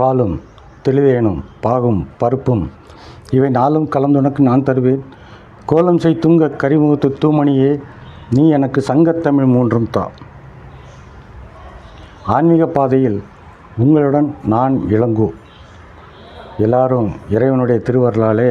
பாலும் தெளிதேனும் பாகும் பருப்பும். இவை நாளும் கலந்துனக்கு நான் தருவேன். கோலம் செய் தூங்க கரிமுகத்து தூமணியே நீ எனக்கு சங்கத்தமிழ் மூன்றும் தா. ஆன்மீக பாதையில் உங்களுடன் நான் இளங்கோ. எல்லாரும் இறைவனுடைய திருவருளாலே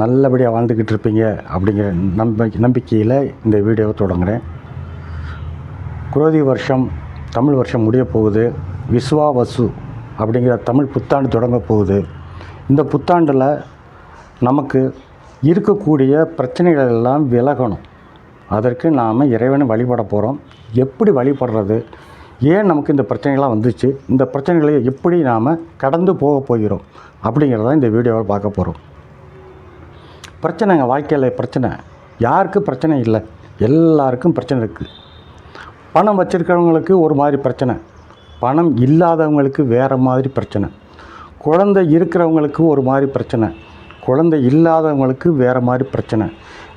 நல்லபடியாக வாழ்ந்துக்கிட்டு இருப்பீங்க அப்படிங்கிற நம்ப நம்பிக்கையில் இந்த வீடியோவை தொடங்குகிறேன் குரோதி வருஷம் தமிழ் வருஷம் முடிய போகுது. விஸ்வாவசு அப்படிங்கிற தமிழ் புத்தாண்டு தொடங்க போகுது. இந்த புத்தாண்டில் நமக்கு இருக்கக்கூடிய பிரச்சனைகள் எல்லாம் விலகணும். அதற்கு நாம் இறைவனை வழிபட போகிறோம் எப்படி வழிபடுறது? ஏன் நமக்கு இந்த பிரச்சனைகள்லாம் வந்துச்சு? இந்த பிரச்சனைகளை எப்படி நாம் கடந்து போக போகிறோம்? அப்படிங்கிறத இந்த வீடியோவில் பார்க்க போகிறோம் பிரச்சனைங்க வாழ்க்கையில் பிரச்சனை. யாருக்கும் பிரச்சனை இல்லை? எல்லாருக்கும் பிரச்சனை இருக்குது பணம் வச்சுருக்கிறவங்களுக்கு ஒரு மாதிரி பிரச்சனை. பணம் இல்லாதவங்களுக்கு வேறு மாதிரி பிரச்சனை. குழந்தை இருக்கிறவங்களுக்கு ஒரு மாதிரி பிரச்சனை. குழந்தை இல்லாதவங்களுக்கு வேறு மாதிரி பிரச்சனை.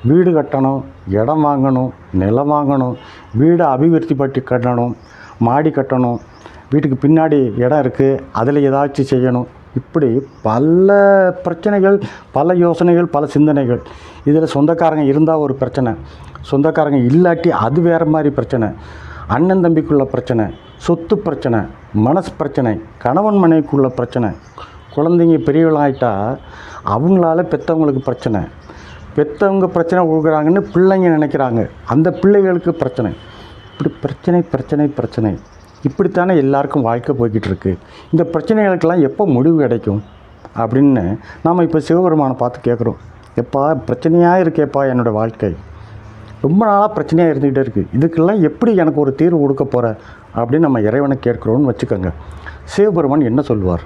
வீடு கட்டணும் இடம் வாங்கணும் நிலம் வாங்கணும் வீடை அபிவிருத்தி பட்டி கட்டணும் மாடி கட்டணும் வீட்டுக்கு பின்னாடி இடம் இருக்குது அதில் ஏதாச்சும் செய்யணும். இப்படி பல பிரச்சனைகள் பல யோசனைகள் பல சிந்தனைகள். இதில் சொந்தக்காரங்க இருந்தால் ஒரு பிரச்சனை. சொந்தக்காரங்க இல்லாட்டி அது வேறு மாதிரி பிரச்சனை. அண்ணன் தம்பிக்குள்ள பிரச்சனை. சொத்து பிரச்சனை மனசு பிரச்சனை கணவன் மனைவிக்குள்ள பிரச்சனை. குழந்தைங்க பெரியவங்களாயிட்டா அவங்களால பெற்றவங்களுக்கு பிரச்சனை. பெற்றவங்க பிரச்சனை கொடுக்குறாங்கன்னு பிள்ளைங்க நினைக்கிறாங்க. அந்த பிள்ளைகளுக்கு பிரச்சனை. இப்படி பிரச்சனை பிரச்சனை பிரச்சனை. இப்படித்தானே எல்லாருக்கும் வாழ்க்கை போய்கிட்டு இருக்கு இந்த பிரச்சனைகளுக்கெல்லாம் எப்போ முடிவு கிடைக்கும்? அப்படின்னு நாம் இப்போ சிவபெருமானை பார்த்து கேட்குறோம். எப்பா பிரச்சனையாக இருக்கேப்பா என்னோடய வாழ்க்கை? ரொம்ப நாளாக பிரச்சனையாக இருந்துக்கிட்டே இருக்குது இதுக்கெல்லாம் எப்படி எனக்கு ஒரு தீர்வு கொடுக்க போகிற அப்படின்னு நம்ம இறைவனை கேட்குறோன்னு வச்சுக்கோங்க. சிவபெருமான் என்ன சொல்லுவார்?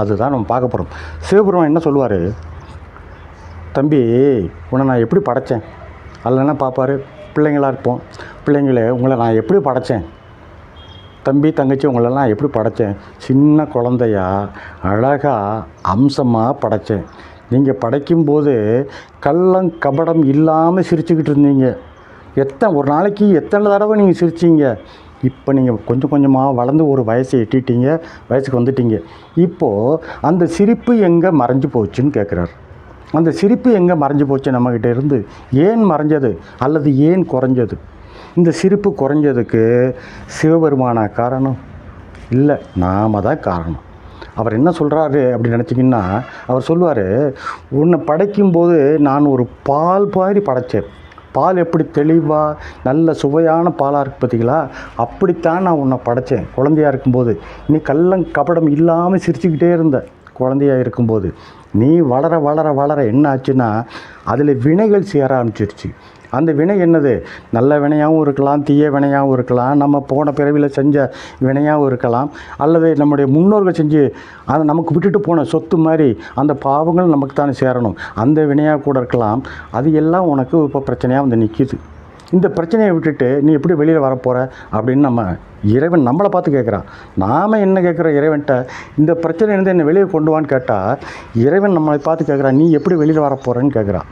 அதுதான் நம்ம பார்க்க போகிறோம் சிவபெருமான் என்ன சொல்லுவார்? தம்பி உன்னை நான் எப்படி படைத்தேன் அதில் என்ன பார்ப்பாரு பிள்ளைங்களாக இருப்போம். பிள்ளைங்களே உங்களை நான் எப்படி படைத்தேன் தம்பி தங்கச்சி உங்களெல்லாம் எப்படி படைத்தேன் சின்ன குழந்தையா அழகாக அம்சமாக படைத்தேன் நீங்கள் படைக்கும்போது கள்ளம் கபடம் இல்லாமல் சிரிச்சுக்கிட்டு இருந்தீங்க. எத்தனை ஒரு நாளைக்கு எத்தனை தடவை நீங்கள் சிரிச்சீங்க? இப்போ நீங்கள் கொஞ்சம் கொஞ்சமாக வளர்ந்து ஒரு வயசை எட்டிட்டீங்க வயசுக்கு வந்துட்டீங்க. இப்போது அந்த சிரிப்பு எங்கே மறைஞ்சு போச்சுன்னு கேட்குறாரு அந்த சிரிப்பு எங்கே மறைஞ்சு போச்சு நம்மக்கிட்ட இருந்து? ஏன் மறைஞ்சது? அல்லது ஏன் குறைஞ்சது? இந்த சிரிப்பு குறைஞ்சதுக்கு சிவபெருமானா காரணம்? இல்லை நாம தான் காரணம். அவர் என்ன சொல்கிறாரு அப்படின்னு நினச்சிங்கன்னா அவர் சொல்லுவார் உன்னை படைக்கும்போது நான் ஒரு பால் மாதிரி படைத்தேன் பால் எப்படி தெளிவாக நல்ல சுவையான பாலாக இருக்குது பார்த்தீங்களா அப்படித்தான் நான் உன்னை படைத்தேன் குழந்தையாக இருக்கும்போது. நீ கள்ளம் கபடம் இல்லாமல் சிரிச்சுக்கிட்டே இருந்த குழந்தையாக இருக்கும்போது. நீ வளர வளர வளர என்ன ஆச்சுன்னா அதில் வினைகள் சேர ஆரம்பிச்சிருச்சு. அந்த வினை என்னது? நல்ல வினையாகவும் இருக்கலாம் தீய வினையாகவும் இருக்கலாம். நம்ம போன பிறவியில் செஞ்ச வினையாகவும் இருக்கலாம். அல்லது நம்முடைய முன்னோர்கள் செஞ்சு அதை நமக்கு விட்டுட்டு போன சொத்து மாதிரி அந்த பாவங்கள் நமக்கு தானே சேரணும். அந்த வினையாக கூட இருக்கலாம். அது எல்லாம் உனக்கு இப்போ பிரச்சனையாக வந்து நிற்கிது இந்த பிரச்சனையை விட்டுட்டு நீ எப்படி வெளியில் வரப்போகிற அப்படின்னு நம்ம இறைவன் நம்மளை பார்த்து கேட்குறான். நாம் என்ன கேட்குற இறைவன்கிட்ட? இந்த பிரச்சனையிலேருந்து என்னை வெளியே கொண்டு வான்னு கேட்டால் இறைவன் நம்மளை பார்த்து கேட்குறான் நீ எப்படி வெளியில் வரப்போகிறேன்னு கேட்குறான்.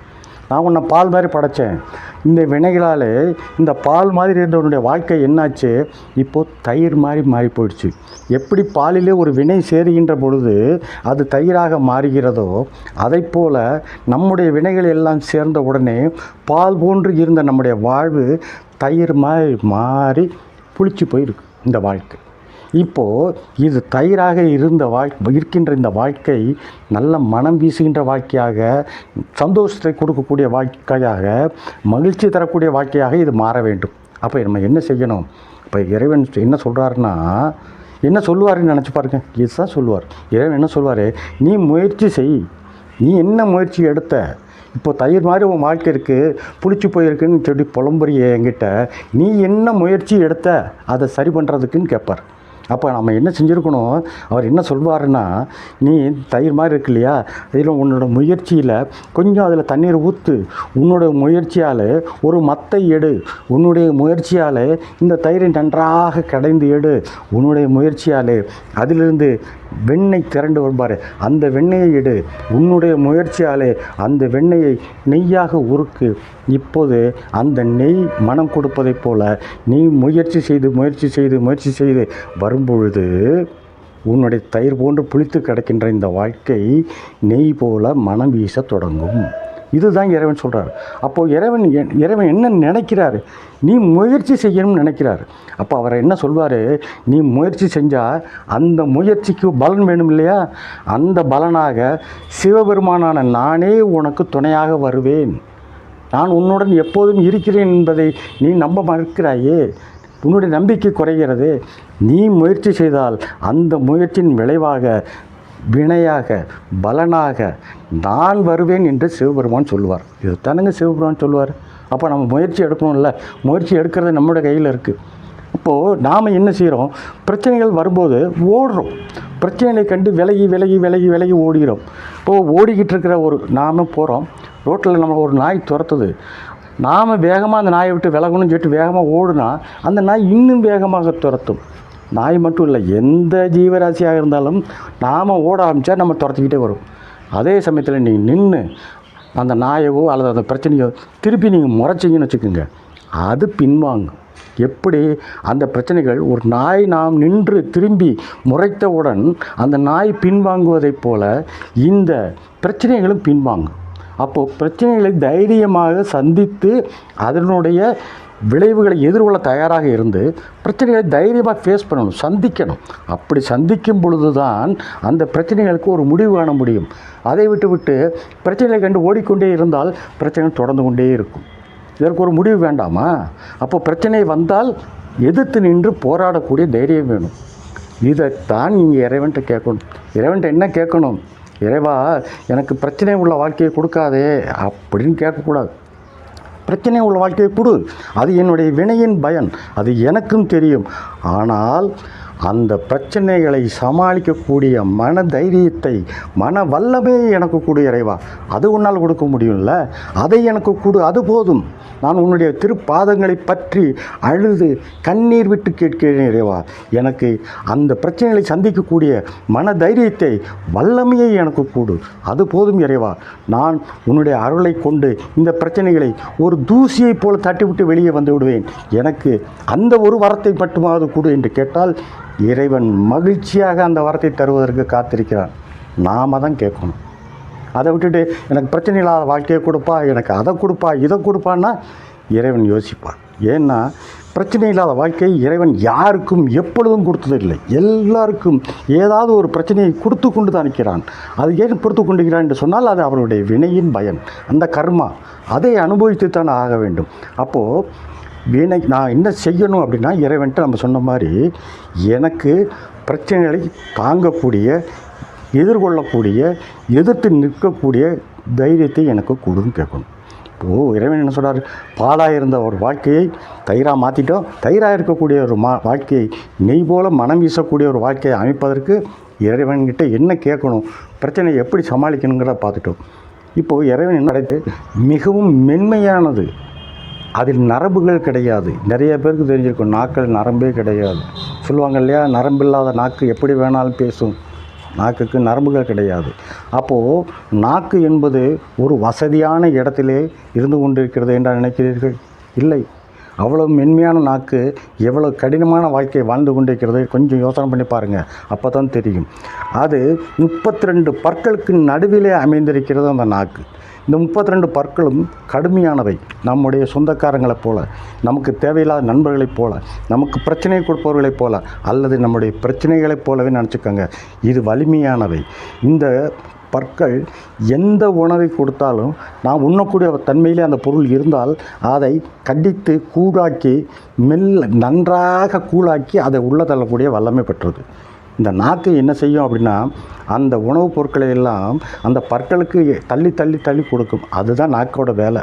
நான் உன்னை பால் மாதிரி படைத்தேன் இந்த வினைகளால் இந்த பால் மாதிரி இருந்தவனுடைய வாழ்க்கை என்னாச்சு? இப்போது தயிர் மாதிரி மாறி போயிடுச்சு. எப்படி பாலிலே ஒரு வினை சேருகின்ற பொழுது அது தயிராக மாறுகிறதோ அதை போல் நம்முடைய வினைகள் எல்லாம் சேர்ந்த உடனே பால் போன்று இருந்த நம்முடைய வாழ்வு தயிர் மாதிரி மாறி புளிச்சு போயிருக்கு இந்த வாழ்க்கை. இப்போது இது தயிராக இருந்த வாழ் இருக்கின்ற இந்த வாழ்க்கை நல்ல மனம் வீசுகின்ற வாழ்க்கையாக சந்தோஷத்தை கொடுக்கக்கூடிய வாழ்க்கையாக மகிழ்ச்சி தரக்கூடிய வாழ்க்கையாக இது மாற வேண்டும். அப்போ நம்ம என்ன செய்யணும்? இப்போ இறைவன் என்ன சொல்கிறாருன்னா என்ன சொல்லுவாருன்னு நினச்சி பாருங்க. இதுதான் சொல்லுவார். இறைவன் என்ன சொல்லுவார்? நீ முயற்சி செய். நீ என்ன முயற்சி எடுத்த? இப்போ தயிர் மாதிரி உன் வாழ்க்கை இருக்குது புளிச்சு போயிருக்குன்னு சொல்லி புலம்புறிய என்கிட்ட. நீ என்ன முயற்சி எடுத்த? அதை சரி பண்ணுறதுக்குன்னு கேட்பார். அப்போ நம்ம என்ன செஞ்சுருக்கணும்? அவர் என்ன சொல்வாருன்னா நீ தயிர் மாதிரி இருக்கு இல்லையா? இதில் உன்னோட முயற்சியில் கொஞ்சம் அதில் தண்ணீர் ஊற்று உன்னோட முயற்சியால் ஒரு மத்தை எடு. உன்னுடைய முயற்சியால் இந்த தயிரை நன்றாக கடைந்து எடு. உன்னுடைய முயற்சியால் அதிலிருந்து வெண்ணெய் திரண்டு வரும்பார் அந்த வெண்ணெயை எடு. உன்னுடைய முயற்சியாலே அந்த வெண்ணெயை நெய்யாக உருக்கு. இப்போது அந்த நெய் மனம் கொடுப்பதைப் போல நீ முயற்சி செய்து முயற்சி செய்து முயற்சி செய்து வரும்பொழுது உன்னுடைய தயிர் போன்று புளித்து கிடக்கின்ற இந்த வாழ்க்கை நெய் போல மனம் வீச தொடங்கும். இதுதான் இறைவன் சொல்கிறார் அப்போது இறைவன் என் இறைவன் என்ன நினைக்கிறாரு? நீ முயற்சி செய்யணும்னு நினைக்கிறார். அப்போ அவர் என்ன சொல்வார்? நீ முயற்சி செஞ்சால் அந்த முயற்சிக்கு பலன் வேணும் இல்லையா? அந்த பலனாக சிவபெருமானான நானே உனக்கு துணையாக வருவேன். நான் உன்னுடன் எப்போதும் இருக்கிறேன் என்பதை நீ நம்ப மறுக்கிறாயே. உன்னுடைய நம்பிக்கை குறைகிறது. நீ முயற்சி செய்தால் அந்த முயற்சியின் விளைவாக வினையாக பலனாக நான் வருவேன் என்று சிவபெருமான் சொல்லுவார். இது தானுங்க சிவபெருமான் சொல்லுவார்? அப்போ நம்ம முயற்சி எடுக்கணும்ல. முயற்சி எடுக்கிறது நம்மளோட கையில் இருக்குது இப்போது நாம் என்ன செய்கிறோம் பிரச்சனைகள் வரும்போது ஓடுறோம். பிரச்சனைகளை கண்டு விலகி விலகி விலகி விலகி ஓடுகிறோம். இப்போது ஓடிக்கிட்டு இருக்கிற ஒரு நாம் போகிறோம் ரோட்டில் நம்ம ஒரு நாய் துரத்துது. நாம் வேகமாக அந்த நாயை விட்டு விலகணும்னு சொல்லிட்டு வேகமாக ஓடுனா அந்த நாய் இன்னும் வேகமாக துரத்தும். நாய் மட்டும் இல்லை எந்த ஜீவராசியாக இருந்தாலும் நாம் ஓட ஆரம்பித்தா நம்ம துரத்திக்கிட்டே வரும். அதே சமயத்தில் நீங்கள் நின்று அந்த நாயவோ அல்லது அந்த பிரச்சனையோ திருப்பி நீங்கள் முறைச்சிங்கன்னு வச்சுக்கோங்க. அது பின்வாங்கும். எப்படி? அந்த பிரச்சனைகள் ஒரு நாய் நாம் நின்று திரும்பி முறைத்தவுடன் அந்த நாய் பின்வாங்குவதைப் போல இந்த பிரச்சனைகளும் பின்வாங்கும். அப்போது பிரச்சனைகளை தைரியமாக சந்தித்து அதனுடைய விளைவுகளை எதிர்கொள்ள தயாராக இருந்து பிரச்சனைகளை தைரியமாக ஃபேஸ் பண்ணணும் சந்திக்கணும். அப்படி சந்திக்கும் பொழுது தான் அந்த பிரச்சனைகளுக்கு ஒரு முடிவு காண முடியும். அதை விட்டு விட்டு பிரச்சனைகளை கண்டு ஓடிக்கொண்டே இருந்தால் பிரச்சனைகள் தொடர்ந்து கொண்டே இருக்கும். இதற்கு ஒரு முடிவு வேண்டாமா? அப்போ பிரச்சனை வந்தால் எதிர்த்து நின்று போராடக்கூடிய தைரியம் வேணும். இதைத்தான் நீங்கள் இறைவன்ட்ட கேட்கணும். இறைவன்ட்ட என்ன கேட்கணும்? இறைவா எனக்கு பிரச்சனை உள்ள வாழ்க்கையை கொடுக்காதே அப்படின்னு கேட்கக்கூடாது. பிரச்சனை உள்ள வாழ்க்கையை கொடு. அது என்னுடைய வினையின் பயன். அது எனக்கும் தெரியும். ஆனால் அந்த பிரச்சனைகளை சமாளிக்கக்கூடிய மன தைரியத்தை மன வல்லமையை எனக்கு கொடு இறைவா. அது உன்னால் கொடுக்க முடியும்ல? அதை எனக்கு கொடு. அது போதும். நான் உன்னுடைய திருப்பாதங்களை பற்றி அழுது கண்ணீர் விட்டு கேட்கிறேன் இறைவா. எனக்கு அந்த பிரச்சனைகளை சந்திக்கக்கூடிய மன தைரியத்தை வல்லமையை எனக்கு கூடு. அது போதும் இறைவா. நான் உன்னுடைய அருளை கொண்டு இந்த பிரச்சனைகளை ஒரு தூசியைப் போல தட்டிவிட்டு வெளியே வந்து விடுவேன். எனக்கு அந்த ஒரு வரத்தை மட்டுமாவது கொடு என்று கேட்டால் இறைவன் மகிழ்ச்சியாக அந்த வரத்தை தருவதற்கு காத்திருக்கிறான். நாம தான் கேட்கணும். அதை விட்டுட்டு எனக்கு பிரச்சனை இல்லாத வாழ்க்கையை கொடுப்பா எனக்கு அதை கொடுப்பா இதை கொடுப்பான்னா இறைவன் யோசிப்பான். ஏன்னா பிரச்சனை இல்லாத வாழ்க்கை இறைவன் யாருக்கும் எப்பொழுதும் கொடுத்ததில்லை. எல்லாருக்கும் ஏதாவது ஒரு பிரச்சனையை கொடுத்து கொண்டு தான் இருக்கிறான். அது ஏன் கொடுத்து கொண்டுகிறான் என்று சொன்னால் அது அவருடைய வினையின் பயன். அந்த கர்மா அதை அனுபவித்து தான் ஆக வேண்டும். அப்போது வினை நான் என்ன செய்யணும் அப்படின்னா இறைவன்ட்டு நம்ம சொன்ன மாதிரி எனக்கு பிரச்சனைகளை தாங்கக்கூடிய எதிர்கொள்ளக்கூடிய எதிர்த்து நிற்கக்கூடிய தைரியத்தை எனக்கு கொடுன்னு கேட்கணும். இப்போது இறைவன் என்ன சொல்கிறார் பாலாக இருந்த ஒரு வாழ்க்கையை தயிராக மாற்றிட்டோம் தயிராக இருக்கக்கூடிய ஒரு மா வாழ்க்கையை நெய் போல மனம் வீசக்கூடிய ஒரு வாழ்க்கையை அமைப்பதற்கு இறைவன்கிட்ட என்ன கேட்கணும்? பிரச்சனையை எப்படி சமாளிக்கணுங்கிறத பார்த்துட்டோம். இப்போது இறைவன் என்ன அடைத்து மிகவும் மென்மையானது அதில் நரம்புகள் கிடையாது. நிறைய பேருக்கு தெரிஞ்சிருக்கும் நாக்கள் நரம்பே கிடையாது. சொல்லுவாங்க இல்லையா? நரம்பில்லாத நாக்கு எப்படி வேணாலும் பேசும். நாக்குக்கு நரம்புகள் கிடையாது. அப்போது நாக்கு என்பது ஒரு வசதியான இடத்திலே இருந்து கொண்டிருக்கிறது என்று நினைக்கிறீர்கள்? இல்லை. அவ்வளோ மென்மையான நாக்கு எவ்வளோ கடினமான வாழ்க்கை வாழ்ந்து கொண்டிருக்கிறது கொஞ்சம் யோசனை பண்ணி பாருங்கள் அப்போ தான் தெரியும். அது முப்பத்தி ரெண்டு பற்களுக்கு நடுவிலே அமைந்திருக்கிறது அந்த நாக்கு. இந்த முப்பத்தி ரெண்டு பற்களும் கடுமையானவை. நம்முடைய சொந்தக்காரங்களைப் போல நமக்கு தேவையில்லாத நண்பர்களைப் போல நமக்கு பிரச்சனை கொடுப்பவர்களைப் போல அல்லது நம்முடைய பிரச்சனைகளைப் போலவே நினச்சிக்கோங்க. இது வலிமையானவை. இந்த பற்கள் எந்த உணவை கொடுத்தாலும் நாம் உண்ணக்கூடிய தன்மையிலே அந்த பொருள் இருந்தால் அதை கடித்து கூழாக்கி மெல்ல நன்றாக கூழாக்கி அதை உள்ளே தள்ளக்கூடிய வல்லமை பெற்றது. இந்த நாக்கு என்ன செய்யும் அப்படின்னா அந்த உணவுப் பொருட்களை எல்லாம் அந்த பற்களுக்கு தள்ளி தள்ளி தள்ளி கொடுக்கும். அதுதான் நாக்கோட வேலை.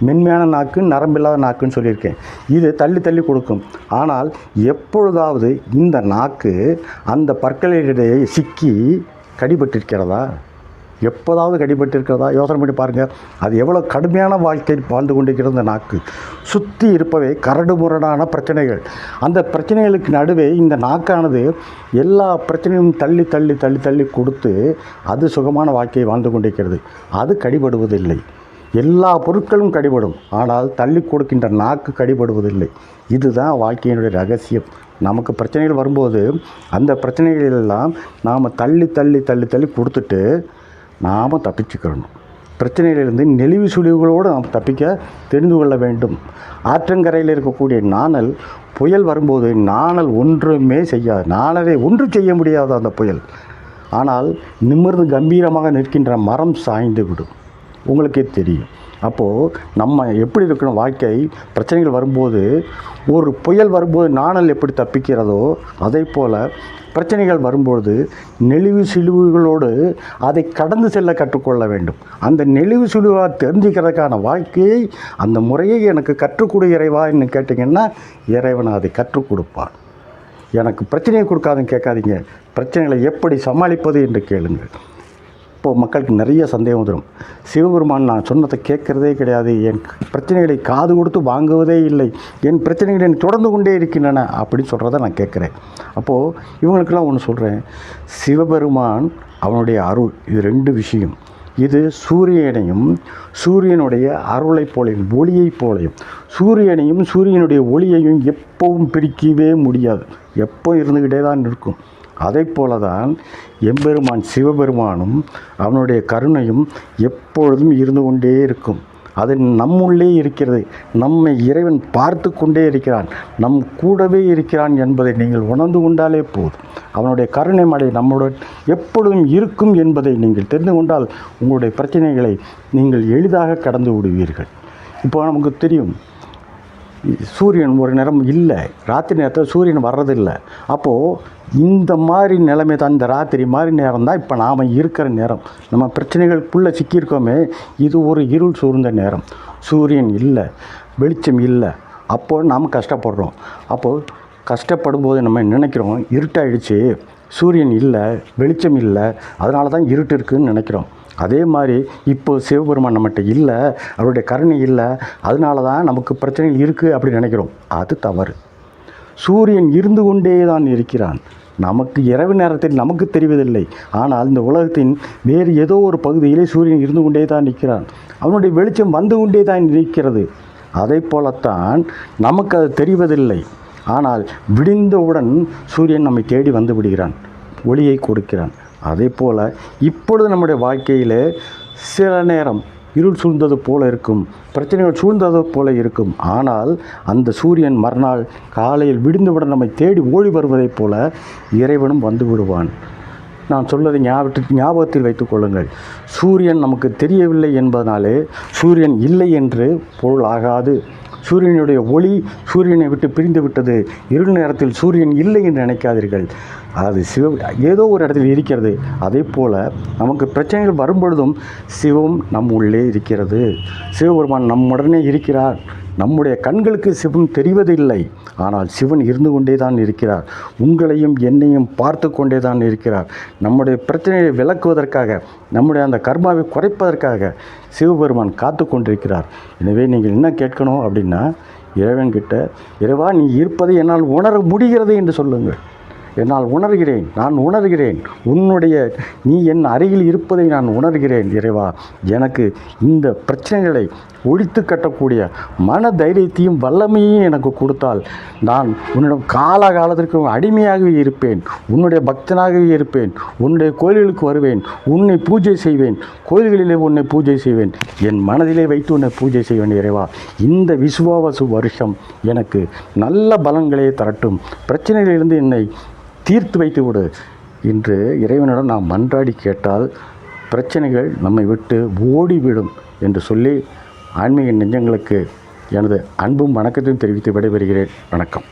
மென்மையான நாக்கு நரம்பில்லாத நாக்குன்னு சொல்லியிருக்கேன். இது தள்ளி தள்ளி கொடுக்கும். ஆனால் எப்பொழுதாவது இந்த நாக்கு அந்த பற்களிடையே சிக்கி கடிபட்டிருக்கிறதா? எப்போதாவது கடிபட்டிருக்கிறதா? யோசனை பண்ணி பாருங்கள் அது எவ்வளோ கடுமையான வாழ்க்கை வாழ்ந்து கொண்டிருக்கிறது நாக்கு. சுற்றி இருப்பவை கரடு முரடான பிரச்சனைகள். அந்த பிரச்சனைகளுக்கு நடுவே இந்த நாக்கானது எல்லா பிரச்சனையும் தள்ளி தள்ளி தள்ளி தள்ளி கொடுத்து அது சுகமான வாழ்க்கையை வாழ்ந்து கொண்டிருக்கிறது. அது கடிபடுவதில்லை. எல்லா பொருட்களும் கடிபடும். ஆனால் தள்ளி கொடுக்கின்ற நாக்கு கடிபடுவதில்லை. இதுதான் வாழ்க்கையினுடைய ரகசியம். நமக்கு பிரச்சனைகள் வரும்போது அந்த பிரச்சனைகள் எல்லாம் நாம் தள்ளி தள்ளி தள்ளி தள்ளி கொடுத்துட்டு நாம் தப்பிச்சுக்கிறணும் பிரச்சனையிலிருந்து நெளிவு சுழிவுகளோடு நாம் தப்பிக்க தெரிந்து கொள்ள வேண்டும். ஆற்றங்கரையில் இருக்கக்கூடிய நாணல் புயல் வரும்போது நாணல் ஒன்றுமே செய்யாது. நாணலை ஒன்று செய்ய முடியாது அந்த புயல். ஆனால் நிமிர்ந்து கம்பீரமாக நிற்கின்ற மரம் சாய்ந்து விடும். உங்களுக்கே தெரியும். அப்போது நம்ம எப்படி இருக்கணும் வாழ்க்கை? பிரச்சனைகள் வரும்போது ஒரு புயல் வரும்போது நாணல் எப்படி தப்பிக்கிறதோ அதே போல் பிரச்சனைகள் வரும்பொழுது நெளிவு சிலுவுகளோடு அதை கடந்து செல்ல கற்றுக்கொள்ள வேண்டும். அந்த நெளிவு சிலுவாக தெரிஞ்சுக்கிறதுக்கான வாழ்க்கையை அந்த முறையை எனக்கு கற்றுக்கொடு இறைவான்னு கேட்டிங்கன்னா இறைவன் அதை கற்றுக் கொடுப்பான். எனக்கு பிரச்சனையை கொடுக்காதுன்னு கேட்காதீங்க. பிரச்சனைகளை எப்படி சமாளிப்பது என்று கேளுங்கள். அப்போது மக்களுக்கு நிறைய சந்தேகம் வந்துடும் சிவபெருமான் நான் சொன்னதை கேட்குறதே கிடையாது. என் பிரச்சனைகளை காது கொடுத்து வாங்குவதே இல்லை. என் பிரச்சனைகள் என் தொடர்ந்து கொண்டே இருக்கின்றன அப்படின்னு சொல்கிறத நான் கேட்குறேன். அப்போது இவங்களுக்கெல்லாம் ஒன்று சொல்கிறேன் சிவபெருமான் அவனுடைய அருள் இது ரெண்டு விஷயம். இது சூரியனையும் சூரியனுடைய அருளைப் போலையும் ஒளியைப் போலையும். சூரியனையும் சூரியனுடைய ஒளியையும் எப்பவும் பிரிக்கவே முடியாது. எப்போ இருந்துக்கிட்டே தான் இருக்கும். அதை போல தான் எம்பெருமான் சிவபெருமானும் அவனுடைய கருணையும் எப்பொழுதும் இருந்து கொண்டே இருக்கும். அது நம்முள்ளே இருக்கிறது. நம்மை இறைவன் பார்த்து கொண்டே இருக்கிறான். நம் கூடவே இருக்கிறான் என்பதை நீங்கள் உணர்ந்து கொண்டாலே போதும். அவனுடைய கருணை மழை நம்முடன் எப்பொழுதும் இருக்கும் என்பதை நீங்கள் தெரிந்து கொண்டால் உங்களுடைய பிரச்சனைகளை நீங்கள் எளிதாக கடந்து விடுவீர்கள். இப்போ நமக்கு தெரியும். சூரியன் ஒரு நேரம் இல்லை. ராத்திரி நேரத்தில் சூரியன் வர்றதில்லை. அப்போது இந்த மாதிரி நிலைமை தான் இந்த ராத்திரி மாதிரி நேரம் தான் இப்போ நாம் இருக்கிற நேரம். நம்ம பிரச்சனைகளுக்குள்ளே சிக்கியிருக்கோமே இது ஒரு இருள் சூழ்ந்த நேரம். சூரியன் இல்லை வெளிச்சம் இல்லை. அப்போது நாம் கஷ்டப்படுறோம். அப்போது கஷ்டப்படும் போது நம்ம நினைக்கிறோம்? இருட்டாயிடுச்சு. சூரியன் இல்லை வெளிச்சம் இல்லை. அதனால தான் இருட்டு இருக்குதுன்னு நினைக்கிறோம். அதே மாதிரி இப்போ சிவபெருமான் நம்மகிட்ட இல்லை அவருடைய கருணை இல்லை அதனால தான் நமக்கு பிரச்சனைகள் இருக்குது அப்படின்னு நினைக்கிறோம். அது தவறு. சூரியன் இருந்து கொண்டே தான் இருக்கிறான். நமக்கு இரவு நேரத்தில் நமக்கு தெரிவதில்லை. ஆனால் இந்த உலகத்தின் வேறு ஏதோ ஒரு பகுதியிலே சூரியன் இருந்து கொண்டே தான் நிற்கிறான். அவனுடைய வெளிச்சம் வந்து கொண்டே தான் இருக்கிறது. அதை போலத்தான் நமக்கு அது தெரிவதில்லை. ஆனால் விடிந்தவுடன் சூரியன் நம்மை தேடி வந்து விடுகிறான். ஒளியை கொடுக்கிறான். அதே போல் இப்பொழுது நம்முடைய வாழ்க்கையில் சில நேரம் இருள் சூழ்ந்தது போல இருக்கும் பிரச்சனைகள் சூழ்ந்தது போல இருக்கும். ஆனால் அந்த சூரியன் மறுநாள் காலையில் விடிந்தவுடன் நம்மை தேடி ஓடி வருவதைப் போல இறைவனும் வந்து விடுவான். நான் சொல்வதை ஞாபகத்தில் ஞாபகத்தில் வைத்துக் கொள்ளுங்கள். சூரியன் நமக்கு தெரியவில்லை என்பதனாலே சூரியன் இல்லை என்று பொருள் ஆகாது. சூரியனுடைய ஒளி சூரியனை விட்டு பிரிந்து விட்டது. இருள் நேரத்தில் சூரியன் இல்லை என்று நினைக்காதீர்கள். அது சிவம் ஏதோ ஒரு இடத்தில் இருக்கிறது. அதே போல் நமக்கு பிரச்சனைகள் வரும்பொழுதும் சிவம் நம் உள்ளே இருக்கிறது. சிவபெருமான் நம்முடனே இருக்கிறார். நம்முடைய கண்களுக்கு சிவன் தெரிவதில்லை. ஆனால் சிவன் இருந்து கொண்டே தான் இருக்கிறார். உங்களையும் என்னையும் பார்த்து கொண்டே தான் இருக்கிறார். நம்முடைய பிரச்சனையை விளக்குவதற்காக நம்முடைய அந்த கர்மாவை குறைப்பதற்காக சிவபெருமான் காத்து கொண்டிருக்கிறார். எனவே நீங்கள் என்ன கேட்கணும் அப்படின்னா இறைவன்கிட்ட இறைவா நீ இருப்பதை என்னால் உணர முடிகிறது என்று சொல்லுங்கள். என்னால் உணர்கிறேன் நான் உணர்கிறேன். உன்னுடைய நீ என் அருகில் இருப்பதை நான் உணர்கிறேன் இறைவா. எனக்கு இந்த பிரச்சனைகளை ஒழித்து கட்டக்கூடிய மன தைரியத்தையும் வல்லமையும் எனக்கு கொடுத்தால் நான் உன்னிடம் கால காலத்திற்கு அடிமையாகவே இருப்பேன் உன்னுடைய பக்தனாகவே இருப்பேன் உன்னுடைய கோயில்களுக்கு வருவேன் உன்னை பூஜை செய்வேன் கோயில்களிலே உன்னை பூஜை செய்வேன் என் மனதிலே வைத்து உன்னை பூஜை செய்வேன் இறைவா. இந்த விசுவாவசு வருஷம் எனக்கு நல்ல பலன்களே தரட்டும். பிரச்சனைகளிலிருந்து என்னை தீர்த்து வைத்து விடு. என்று இறைவனிடம் நாம் மன்றாடி கேட்டால் பிரச்சனைகள் நம்மை விட்டு ஓடிவிடும் என்று சொல்லி ஆன்மீக நெஞ்சங்களுக்கு எனது அன்பும் வணக்கத்தையும் தெரிவித்து விடைபெறுகிறேன். வணக்கம்.